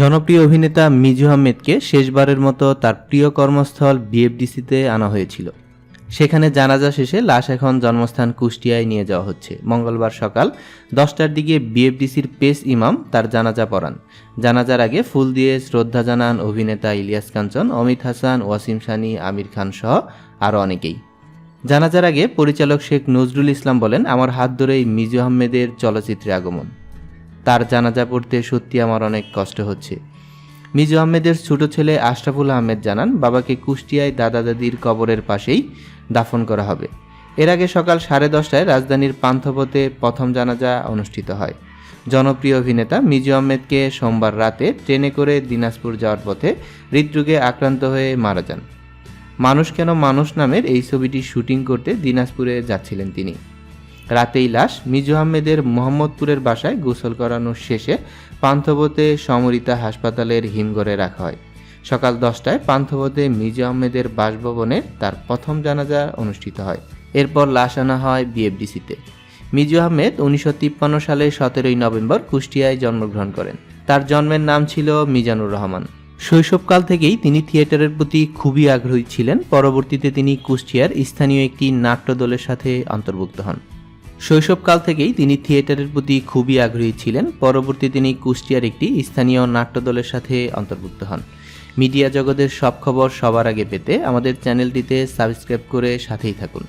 জনপ্রিয় অভিনেতা মিজু আহমেদকে শেষবারের মতো তার প্রিয় কর্মস্থল বিএফডিসিতে আনা হয়েছিল। সেখানে জানাজা শেষে লাশ এখন জন্মস্থান কুষ্টিয়ায় নিয়ে যাওয়া হচ্ছে। মঙ্গলবার সকাল দশটার দিকে বিএফডিসির পেস ইমাম তার জানাজা পড়ান। জানাজার আগে ফুল দিয়ে শ্রদ্ধা জানান অভিনেতা ইলিয়াস কাঞ্চন, অমিত হাসান, ওয়াসিম সানি, আমির খান সহ আরও অনেকেই। জানাজার আগে পরিচালক শেখ নজরুল ইসলাম বলেন, আমার হাত ধরেই মিজু আহমেদের চলচ্চিত্রে আগমন। তার জানাজা পড়তে সত্যি আমার অনেক কষ্ট হচ্ছে। মিজু আহমেদের ছোট ছেলে আশরাফুল আহমেদ জানান, বাবাকে কুষ্টিয়ায় দাদা দাদির কবরের পাশেই দাফন করা হবে। এর আগে সকাল সাড়ে দশটায় রাজধানীর পান্থপথে প্রথম জানাজা অনুষ্ঠিত হয়। জনপ্রিয় অভিনেতা মিজু আহমেদকে সোমবার রাতে ট্রেনে করে দিনাজপুর যাওয়ার পথে হৃদরোগে আক্রান্ত হয়ে মারা যান। মানুষ কেন মানুষ নামের এই ছবিটি শুটিং করতে দিনাজপুরে যাচ্ছিলেন তিনি। রাতেই লাশ মিজু আহমেদের মোহাম্মদপুরের বাসায় গোসল করানোর শেষে পান্থপথে সমরিতা হাসপাতালের হিমঘরে রাখা হয়। সকাল দশটায় পান্থপথে মিজু আহমেদের বাসভবনে তার প্রথম জানাজা অনুষ্ঠিত হয়। এরপর লাশ আনা হয় বিএফডিসিতে। মিজু আহমেদ উনিশশো তিপ্পান্ন সালে সতেরোই নভেম্বর কুষ্টিয়ায় জন্মগ্রহণ করেন। তার জন্মের নাম ছিল মিজানুর রহমান। শৈশবকাল থেকেই তিনি থিয়েটারের প্রতি খুবই আগ্রহী ছিলেন। পরবর্তীতে তিনি কুষ্টিয়ার স্থানীয় একটি নাট্যদলের সাথে অন্তর্ভুক্ত হন। শৈশবকাল থেকেই তিনি থিয়েটারের প্রতি খুবই আগ্রহী ছিলেন। পরবর্তী তিনি কুষ্টিয়ার একটি স্থানীয় নাট্যদলের সাথে অন্তর্ভুক্ত হন। মিডিয়া জগতের সব খবর সবার আগে পেতে আমাদের চ্যানেলটিতে সাবস্ক্রাইব করে সাথেই থাকুন।